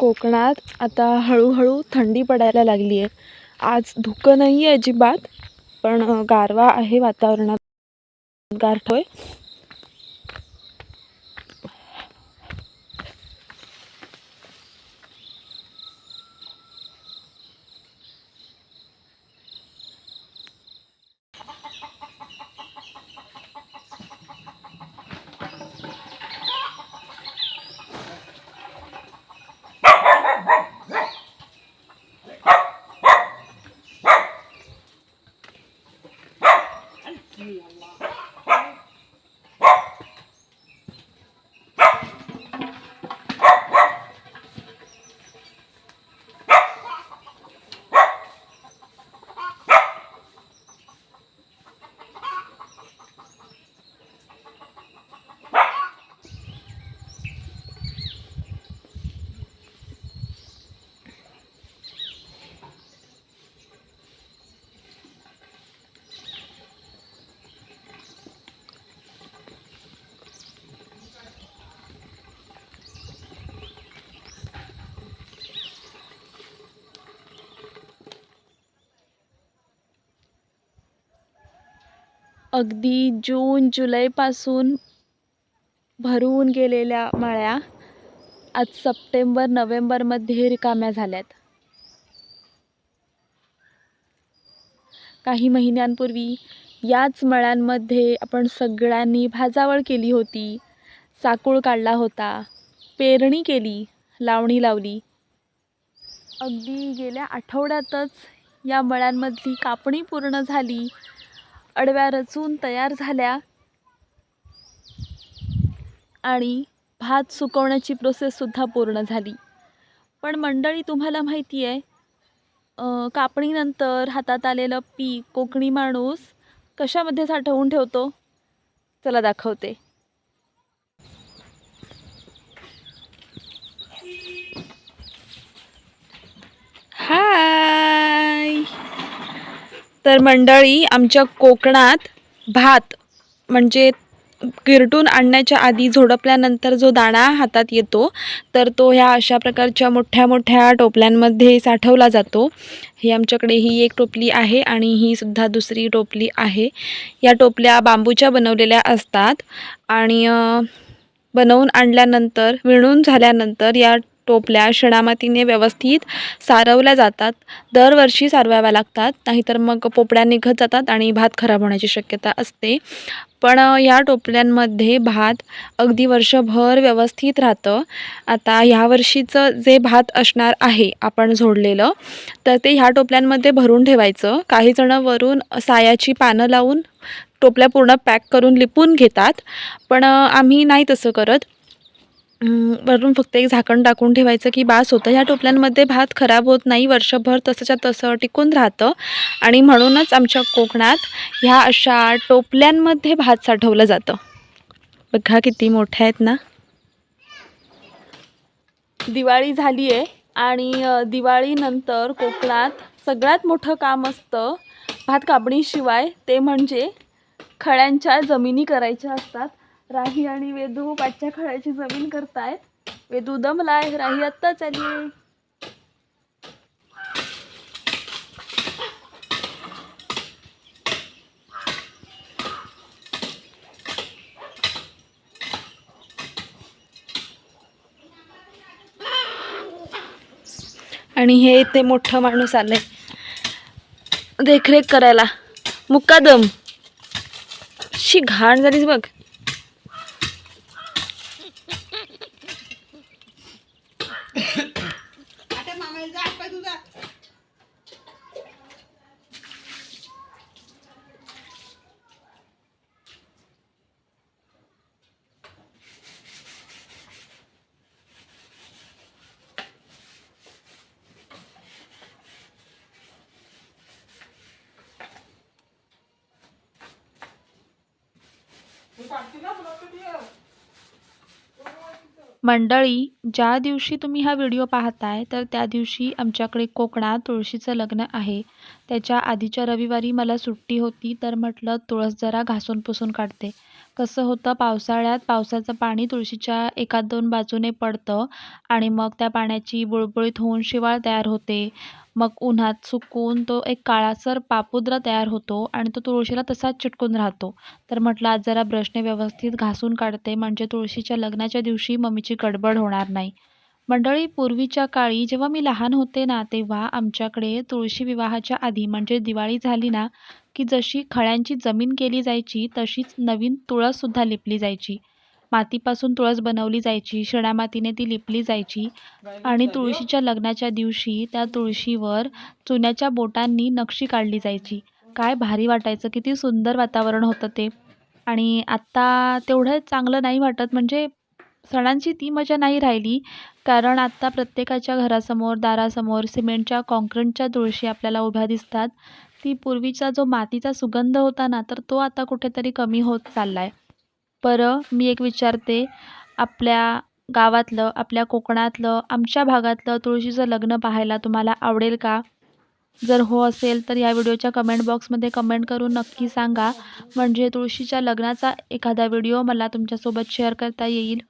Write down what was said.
कोकणात आता हळूहळू थंडी पडायला लागली आहे. आज धुकं नाही आहे अजिबात पण गारवा आहे वातावरणात. गारठोय. you a lot. अगदी जून जुलैपासून भरून गेलेल्या मळ्या आज सप्टेंबर नोव्हेंबरमध्ये रिकाम्या झाल्यात. काही महिन्यांपूर्वी याच मळ्यांमध्ये आपण सगळ्यांनी भाजावळ केली होती साकूळ काढला होता पेरणी केली लावणी लावली. अगदी गेल्या आठवड्यातच या मळ्यांमधली कापणी पूर्ण झाली. अडव्या रचून तयार झाल्या आणि भात सुकवण्याची प्रोसेससुद्धा पूर्ण झाली. पण मंडळी तुम्हाला माहिती आहे कापणीनंतर हातात आलेलं पीक कोकणी माणूस कशामध्ये साठवून ठेवतो? चला दाखवते हाय तर मंडळी आमच्या कोकणात भात म्हणजे गिरटून आणण्याच्या आधी झोडपल्यानंतर जो दाणा हातात येतो तर तो ह्या अशा प्रकारच्या मोठ्या मोठ्या टोपल्यांमध्ये साठवला जातो. ही आमच्याकडे ही एक टोपली आहे आणि ही सुद्धा दुसरी टोपली आहे. या टोपल्या बांबूच्या बनवलेल्या असतात आणि बनवून आणल्यानंतर विणून झाल्यानंतर या टोपल्या शेणामातीने व्यवस्थित सारवल्या जातात. दरवर्षी सारवाव्या लागतात. नाहीतर मग पोपड्या निघत जातात आणि भात खराब होण्याची शक्यता असते. पण या टोपल्यांमध्ये भात अगदी वर्षभर व्यवस्थित राहतं. आता ह्या वर्षीचं जे भात असणार आहे आपण झोडलेलं तर ते ह्या टोपल्यांमध्ये भरून ठेवायचं. काही जणं वरून सायाची पानं लावून टोपल्या पूर्ण पॅक करून लिपून घेतात. पण आम्ही नाही तसं करत. वरून फक्त एक झाकण टाकून ठेवायचं की बास होतं. ह्या टोपल्यांमध्ये भात खराब होत नाही. वर्षभर तसंच्या तसं टिकून राहतं. आणि म्हणूनच आमच्या कोकणात ह्या अशा टोपल्यांमध्ये भात साठवलं जातं. बघा किती मोठ्या आहेत ना. दिवाळी झाली आहे आणि दिवाळीनंतर कोकणात सगळ्यात मोठं काम असतं भात कापणीशिवाय. ते म्हणजे खळ्यांच्या जमिनी करायच्या असतात. राही आणि वेदू पाठच्या खळ्याची जमीन करतायत. वेदू दमलाय राही आत्ताच आली. आहे आणि हे इथे मोठं माणूस आलंय. देखरेख करायला. मुक्कादम. शी घाण झालीस बघ. नाही जात पाय तुझा मंडळी ज्या दिवशी तुम्ही हा व्हिडिओ पाहताय तर त्या दिवशी आमच्याकडे कोकणात तुळशीचं लग्न आहे. त्याच्या आधीच्या रविवारी मला सुट्टी होती तर म्हटलं तुळस जरा घासून पुसून काढते. कसं होतं पावसाळ्यात पावसाचं पाणी तुळशीच्या एका दोन बाजूने पडतं आणि मग त्या पाण्याची बुळबुळीत होऊन शिवाळ तयार होते. मग उन्हात सुकून तो एक काळासर पापुद्रा तयार होतो आणि तो तुळशीला तसाच चिटकून राहतो. तर म्हटलं आज जरा ब्रशने व्यवस्थित घासून काढते म्हणजे तुळशीच्या लग्नाच्या दिवशी मम्मीची गडबड होणार नाही. मंडळी पूर्वीच्या काळी जेव्हा मी लहान होते ना तेव्हा आमच्याकडे तुळशी विवाहाच्या आधी म्हणजे दिवाळी झाली ना की जशी खळ्यांची जमीन केली जायची तशीच नवीन तुळससुद्धा लिपली जायची. मातीपासून तुळस बनवली जायची शेणामातीने ती लिपली जायची आणि तुळशीच्या लग्नाच्या दिवशी त्या तुळशीवर चुन्याच्या बोटांनी नक्षी काढली जायची. काय भारी वाटायचं किती सुंदर वातावरण होतं ते. आणि आत्ता तेवढं चांगलं नाही वाटत म्हणजे सणांची ती मजा नाही राहिली. कारण आत्ता प्रत्येकाच्या घरासमोर दारासमोर सिमेंटच्या काँक्रीटच्या तुळशी आपल्याला उभ्या दिसतात. ती पूर्वीचा जो मातीचा सुगंध होता ना तर तो आता कुठेतरी कमी होत चालला आहे बरं मी एक विचारते. आपल्या गावातलं आपल्या कोकणातलं आमच्या भागातलं तुळशीचं लग्न पाहायला तुम्हाला आवडेल का? जर हो असेल तर या व्हिडिओच्या कमेंट बॉक्समध्ये कमेंट करून नक्की सांगा. म्हणजे तुळशीच्या लग्नाचा एखादा व्हिडिओ मला तुमच्यासोबत शेअर करता येईल.